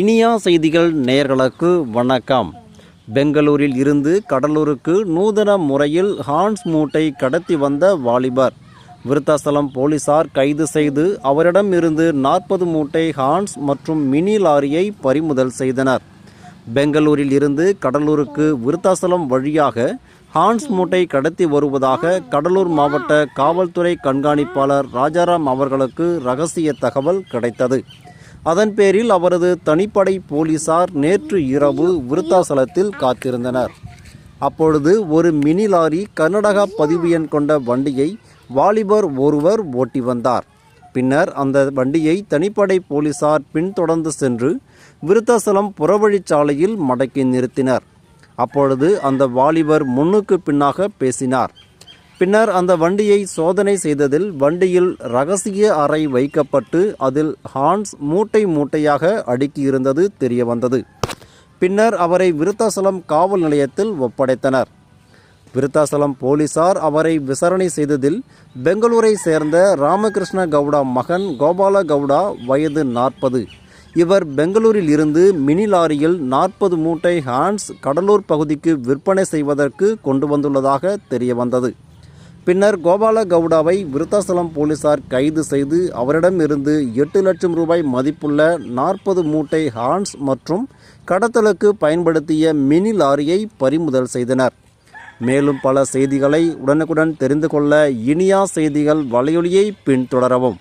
இனியா செய்திகள் நேயர்களுக்கு வணக்கம். பெங்களூரில் இருந்து கடலூருக்கு நூதன முறையில் ஹான்ஸ் மூட்டை கடத்தி வந்த வாலிபர். விருத்தாசலம் போலீசார் கைது செய்து அவரிடமிருந்து நாற்பது மூட்டை ஹான்ஸ் மற்றும் மினி லாரியை பறிமுதல் செய்தனர். பெங்களூரில் இருந்து கடலூருக்கு விருத்தாசலம் வழியாக ஹான்ஸ் மூட்டை கடத்தி வருவதாக கடலூர் மாவட்ட காவல்துறை கண்காணிப்பாளர் ராஜாராம் அவர்களுக்கு ரகசிய தகவல் கிடைத்தது. அதன் பேரில் அவரது தனிப்படை போலீசார் நேற்று இரவு விருத்தாசலத்தில் காத்திருந்தனர். அப்பொழுது ஒரு மினி லாரி கர்நாடகா பதிவு எண் கொண்ட வண்டியை வாலிபர் ஒருவர் ஓட்டி வந்தார். பின்னர் அந்த வண்டியை தனிப்படை போலீசார் பின்தொடர்ந்து சென்று விருத்தாசலம் புறவழிச்சாலையில் மடக்கி நிறுத்தினர். அப்பொழுது அந்த வாலிபர் முன்னுக்கு பின்னாக பேசினார். பின்னர் அந்த வண்டியை சோதனை செய்ததில் வண்டியில் ரகசிய அறை வைக்கப்பட்டு அதில் ஹான்ஸ் மூட்டை மூட்டையாக அடுக்கியிருந்தது தெரியவந்தது. பின்னர் அவரை விருத்தாசலம் காவல் நிலையத்தில் ஒப்படைத்தனர். விருத்தாசலம் போலீசார் அவரை விசாரணை செய்ததில் பெங்களூரை சேர்ந்த ராமகிருஷ்ண கவுடா மகன் கோபால கவுடா வயது நாற்பது. இவர் பெங்களூரில் இருந்து மினி லாரியில் நாற்பது மூட்டை ஹான்ஸ் கடலூர் பகுதிக்கு விற்பனை செய்வதற்கு கொண்டு வந்துள்ளதாக தெரியவந்தது. பின்னர் கோபால கவுடாவை விருத்தாசலம் போலீசார் கைது செய்து அவரிடமிருந்து எட்டு லட்சம் ரூபாய் மதிப்புள்ள நாற்பது மூட்டை ஹான்ஸ் மற்றும் கடத்தலுக்கு பயன்படுத்திய மினி லாரியை பறிமுதல் செய்தனர். மேலும் பல செய்திகளை உடனுக்குடன் தெரிந்து கொள்ள இனியா செய்திகள் வலையொலியை பின்தொடரவும்.